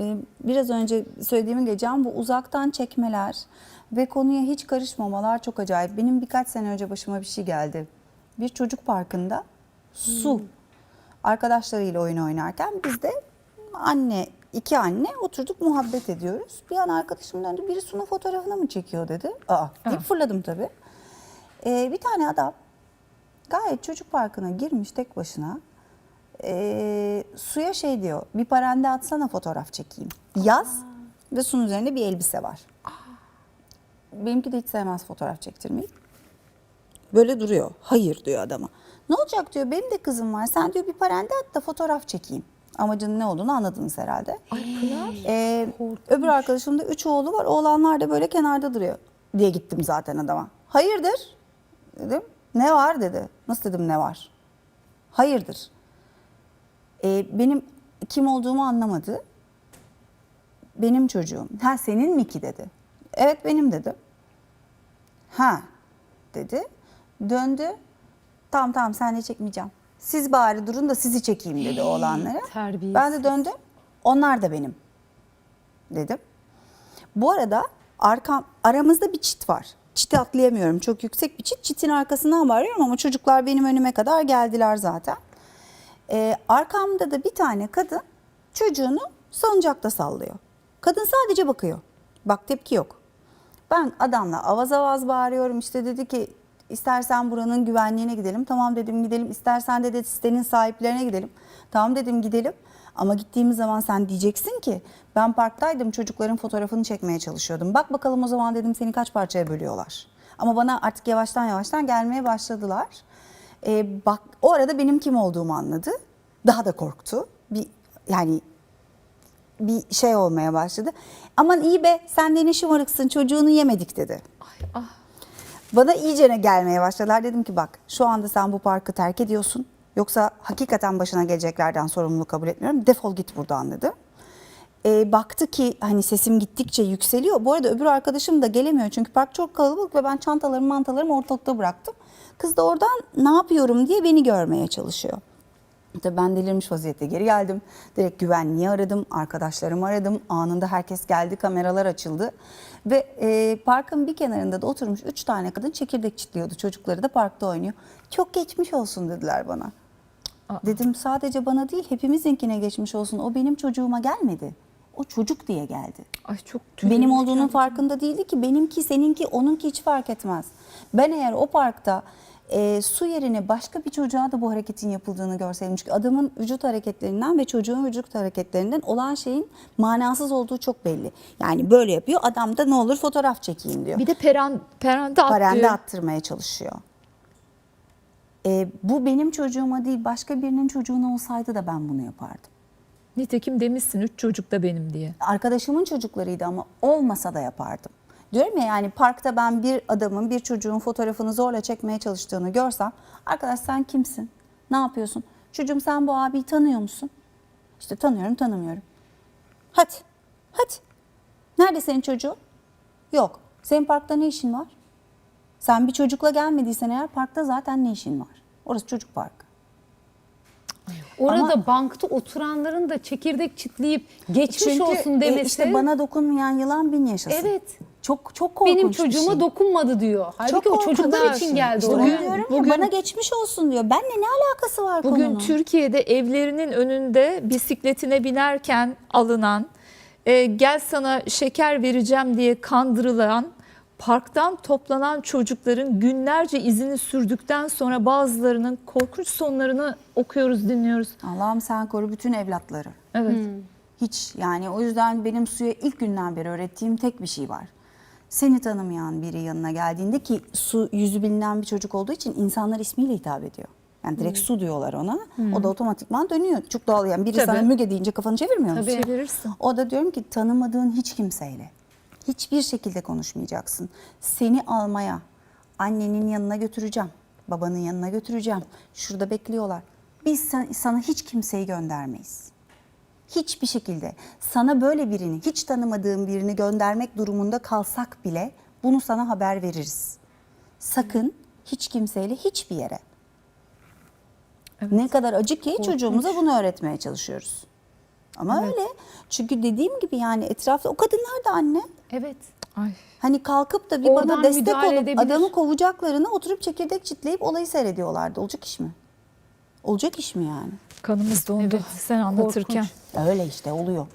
e, biraz önce söylediğimi geçeceğim bu uzaktan çekmeler ve konuya hiç karışmamalar çok acayip. Benim birkaç sene önce başıma bir şey geldi. Bir çocuk parkında su arkadaşlarıyla oyun oynarken biz de anne iki anne oturduk muhabbet ediyoruz. Bir an arkadaşım döndü biri Su'nun fotoğrafını mı çekiyor dedi. Aa deyip fırladım tabii. Ee, bir tane adam gayet çocuk parkına girmiş tek başına. Ee, suya şey diyor bir parende atsana fotoğraf çekeyim. Yaz ve sunun üzerinde bir elbise var. Benimki de hiç sevmez fotoğraf çektirmeyi. Böyle duruyor. Hayır diyor adama. Ne olacak diyor benim de kızım var. Sen diyor bir parende at da fotoğraf çekeyim. Amacının ne olduğunu anladınız herhalde. Ee, öbür arkadaşımda üç oğlu var. Oğlanlar da böyle kenarda duruyor diye gittim zaten adama. Hayırdır dedim. Ne var dedi. Nasıl dedim ne var? Hayırdır. Ee, benim kim olduğumu anlamadı. Benim çocuğum. Ha senin mi ki dedi. Evet benim dedim. Ha dedi. Döndü. Tamam tamam sen de çekmeyeceğim. Siz bari durun da sizi çekeyim dedi oğlanlara. terbiyesiz. Ben de döndüm. Onlar da benim dedim. Bu arada arkam aramızda bir çit var. Çiti atlayamıyorum. Çok yüksek bir çit. Çitin arkasından bağırıyorum ama çocuklar benim önüme kadar geldiler zaten. Ee, arkamda da bir tane kadın çocuğunu salıncakta sallıyor. Kadın sadece bakıyor. Bak tepki yok. Ben adamla avaz avaz bağırıyorum. İşte dedi ki istersen buranın güvenliğine gidelim. Tamam dedim gidelim. İstersen de dedi sitenin sahiplerine gidelim. Tamam dedim gidelim. Ama gittiğimiz zaman sen diyeceksin ki ben parktaydım çocukların fotoğrafını çekmeye çalışıyordum. Bak bakalım o zaman dedim seni kaç parçaya bölüyorlar. Ama bana artık yavaştan yavaştan gelmeye başladılar. Ee, bak o arada benim kim olduğumu anladı. Daha da korktu. Bir yani bir şey olmaya başladı. Aman iyi be sen de ne şımarıksın çocuğunu yemedik dedi. Bana iyicene gelmeye başladılar. Dedim ki bak şu anda sen bu parkı terk ediyorsun. Yoksa hakikaten başına geleceklerden sorumluluk kabul etmiyorum. Defol git buradan dedi. Ee, baktı ki hani sesim gittikçe yükseliyor. Bu arada öbür arkadaşım da gelemiyor. Çünkü park çok kalabalık ve ben çantalarımı mantalarımı ortalıkta bıraktım. Kız da oradan ne yapıyorum diye beni görmeye çalışıyor. Tabii ben delirmiş vaziyette geri geldim. Direkt güvenliği aradım, arkadaşlarımı aradım. Anında herkes geldi, kameralar açıldı. Ve e, parkın bir kenarında da oturmuş üç tane kadın çekirdek çitliyordu. Çocukları da parkta oynuyor. Çok geçmiş olsun dediler bana. Dedim sadece bana değil hepimizinkine geçmiş olsun. O benim çocuğuma gelmedi. O çocuk diye geldi. Ay çok Benim olduğunun diken. farkında değildi ki benimki seninki onunki hiç fark etmez. Ben eğer o parkta e, su yerine başka bir çocuğa da bu hareketin yapıldığını görseydim. Çünkü adamın vücut hareketlerinden ve çocuğun vücut hareketlerinden olan şeyin manasız olduğu çok belli. Yani böyle yapıyor adam da ne olur fotoğraf çekeyim diyor. Bir de peran, perande atlıyor. Parende attırmaya çalışıyor. E, bu benim çocuğuma değil başka birinin çocuğuna olsaydı da ben bunu yapardım. Nitekim demişsin üç çocuk da benim diye. arkadaşımın çocuklarıydı ama olmasa da yapardım. Diyorum ya yani parkta ben bir adamın bir çocuğun fotoğrafını zorla çekmeye çalıştığını görsem arkadaş sen kimsin? Ne yapıyorsun? Çocuğum sen bu abiyi tanıyor musun? İşte tanıyorum tanımıyorum. Hadi hadi. Nerede senin çocuğun? Yok. Senin parkta ne işin var? Sen bir çocukla gelmediysen eğer parkta zaten ne işin var? Orası çocuk parkı. Orada bankta oturanların da çekirdek çitleyip geçmiş Çünkü olsun e, demesi. işte bana dokunmayan yılan bin yaşasın. Evet. Çok çok korkunç benim çocuğuma şey. dokunmadı diyor. Halbuki o çocuklar için geldi İşte oraya. ya, bugün- bana geçmiş olsun diyor. Benle ne alakası var Bugün konunun? Türkiye'de evlerinin önünde bisikletine binerken alınan, e, gel sana şeker vereceğim diye kandırılan, parktan toplanan çocukların günlerce izini sürdükten sonra bazılarının korkunç sonlarını okuyoruz, dinliyoruz. Allah'ım sen koru bütün evlatları. Evet. Hiç yani o yüzden benim suya ilk günden beri öğrettiğim tek bir şey var. Seni tanımayan biri yanına geldiğinde ki su yüzü bilinen bir çocuk olduğu için insanlar ismiyle hitap ediyor. Yani direkt su diyorlar ona. O da otomatikman dönüyor. Çok doğal yani biri Tabii. sana müge deyince kafanı çevirmiyor musun? Tabii. Çevirirsin. O da diyorum ki tanımadığın hiç kimseyle hiçbir şekilde konuşmayacaksın. Seni almaya annenin yanına götüreceğim. Babanın yanına götüreceğim. Şurada bekliyorlar. Biz sen- sana hiç kimseyi göndermeyiz. Hiçbir şekilde sana böyle birini, hiç tanımadığın birini göndermek durumunda kalsak bile bunu sana haber veririz. Sakın hiç kimseyle hiçbir yere. Ne kadar acı ki çocuğumuza bunu öğretmeye çalışıyoruz. Ama öyle. Çünkü dediğim gibi yani etrafta o kadınlar da anne. Evet. Ay. Hani kalkıp da bir Oradan bana destek olup edebilir. adamı kovacaklarına oturup çekirdek çitleyip olayı seyrediyorlardı. Olacak iş mi? Olacak iş mi yani? Kanımız dondu Evet. sen anlatırken. Korkunç. Öyle işte oluyor.